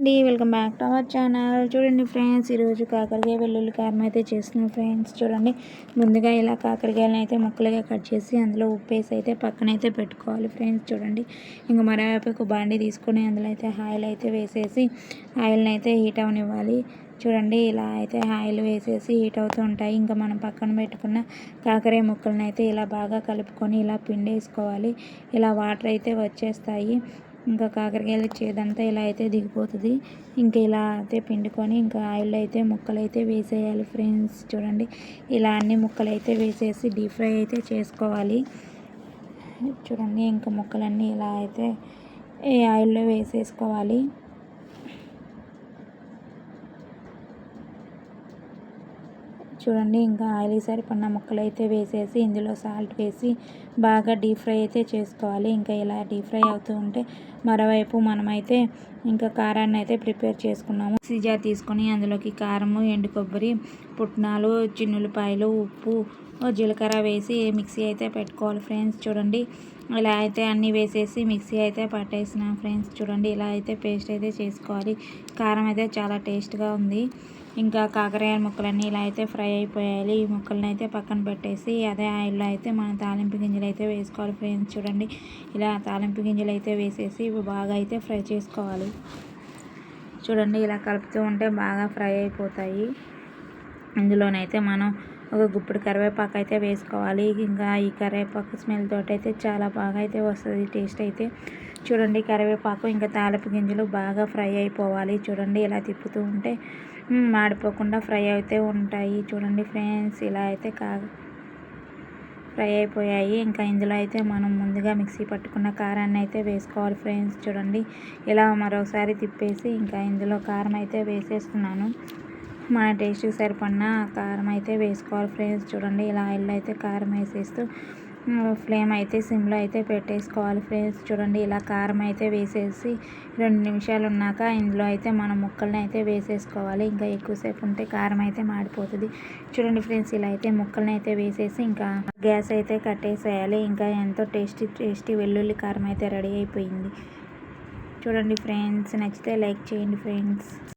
అండి welcome back to our channel. చూడండి friends ఈరోజు కాకరకాయ వెల్లుల్లి కారం అయితే చేస్తున్నాం ఫ్రెండ్స్. చూడండి ముందుగా ఇలా కాకరకాయలను అయితే ముక్కలుగా కట్ చేసి అందులో ఉప్పు వేసి అయితే పక్కన అయితే పెట్టుకోవాలి ఫ్రెండ్స్. చూడండి ఇంకా మరోవైపు బాండి తీసుకొని అందులో అయితే ఆయిల్ అయితే వేసేసి ఆయిల్ని అయితే హీట్ అవనివ్వాలి. చూడండి ఇలా అయితే ఆయిల్ వేసేసి హీట్ అవుతూ ఉంటాయి. ఇంకా మనం పక్కన పెట్టుకున్న కాకరాయ ముక్కలను అయితే ఇలా బాగా కలుపుకొని ఇలా పిండి వేసుకోవాలి ఇలా వాటర్ అయితే వచ్చేస్తాయి. ఇంకా కాకరకాయలు చేదంతా ఇలా అయితే దిగిపోతుంది. ఇంకా ఇలా అయితే పిండుకొని ఇంకా ఆయిల్ అయితే ముక్కలు అయితే వేసేయాలి ఫ్రెండ్స్. చూడండి ఇలా అన్ని ముక్కలు అయితే వేసేసి డీప్ ఫ్రై అయితే చేసుకోవాలి. చూడండి ఇంకా ముక్కలన్నీ ఇలా అయితే ఈ ఆయిల్లో వేసేసుకోవాలి. చూడండి ఇంకా ఆయిల్ సరిపడిన ముక్కలు అయితే వేసేసి ఇందులో సాల్ట్ వేసి బాగా డీప్ ఫ్రై అయితే చేసుకోవాలి. ఇంకా ఇలా డీప్ ఫ్రై అవుతూ ఉంటే మరోవైపు మనమైతే ఇంకా కారాన్ని అయితే ప్రిపేర్ చేసుకున్నాము. సిజా తీసుకొని అందులోకి కారము ఎండు కొబ్బరి పుట్నాలు చిన్నులపాయలు ఉప్పు జీలకర్ర వేసి మిక్సీ అయితే పెట్టుకోవాలి ఫ్రెండ్స్. చూడండి ఇలా అయితే అన్నీ వేసేసి మిక్సీ అయితే పట్టేసిన ఫ్రెండ్స్. చూడండి ఇలా అయితే పేస్ట్ అయితే చేసుకోవాలి. కారం అయితే చాలా టేస్ట్గా ఉంది. ఇంకా కాకరకాయ ముక్కలన్నీ ఇలా అయితే ఫ్రై అయిపోయాయి ఈ ముక్కలను అయితే పక్కన పెట్టేసి అదే ఆయిల్లో అయితే మనం తాలింపు గింజలు అయితే వేసుకోవాలి ఫ్రెండ్స్. చూడండి ఇలా తాలింపు గింజలు అయితే వేసేసి బాగా అయితే ఫ్రై చేసుకోవాలి. చూడండి ఇలా కలుపుతూ ఉంటే బాగా ఫ్రై అయిపోతాయి. ఇందులోనైతే మనం ఒక గుప్పుడు కరివేపాకు అయితే వేసుకోవాలి. ఇంకా ఈ కరివేపాకు స్మెల్ తోటి అయితే చాలా బాగా అయితే వస్తుంది. టేస్ట్ అయితే చూడండి కరివేపాకు ఇంకా తాలింపు గింజలు బాగా ఫ్రై అయిపోవాలి. చూడండి ఇలా తిప్పుతూ ఉంటే మాడిపోకుండా ఫ్రై అయితే ఉంటాయి. చూడండి ఫ్రెండ్స్ ఇలా అయితే కా ఫ్రై అయిపోయాయి. ఇంకా ఇందులో అయితే మనం ముందుగా మిక్సీ పట్టుకున్న కారాన్ని అయితే వేసుకోవాలి ఫ్రెండ్స్. చూడండి ఇలా మరోసారి తిప్పేసి ఇంకా ఇందులో కారం అయితే వేసేస్తున్నాను. మన టేస్ట్కి సరిపడిన కారం అయితే వేసుకోవాలి ఫ్రెండ్స్. చూడండి ఇలా ఆయిల్లో అయితే కారం వేసేస్తూ ఫ్లేమ్ అయితే సిమ్లో అయితే పెట్టేసుకోవాలి ఫ్రెండ్స్. చూడండి ఇలా కారం అయితే వేసేసి రెండు నిమిషాలు ఉన్నాక ఇందులో అయితే మనం ముక్కల్ని అయితే వేసేసుకోవాలి. ఇంకా ఎక్కువసేపు ఉంటే కారం అయితే మాడిపోతుంది. చూడండి ఫ్రెండ్స్ ఇలా అయితే ముక్కల్ని అయితే వేసేసి ఇంకా గ్యాస్ అయితే కట్టేసేయాలి. ఇంకా ఎంతో టేస్టీ టేస్టీ వెల్లుల్లి కారం అయితే రెడీ అయిపోయింది. చూడండి ఫ్రెండ్స్ నచ్చితే లైక్ చేయండి ఫ్రెండ్స్.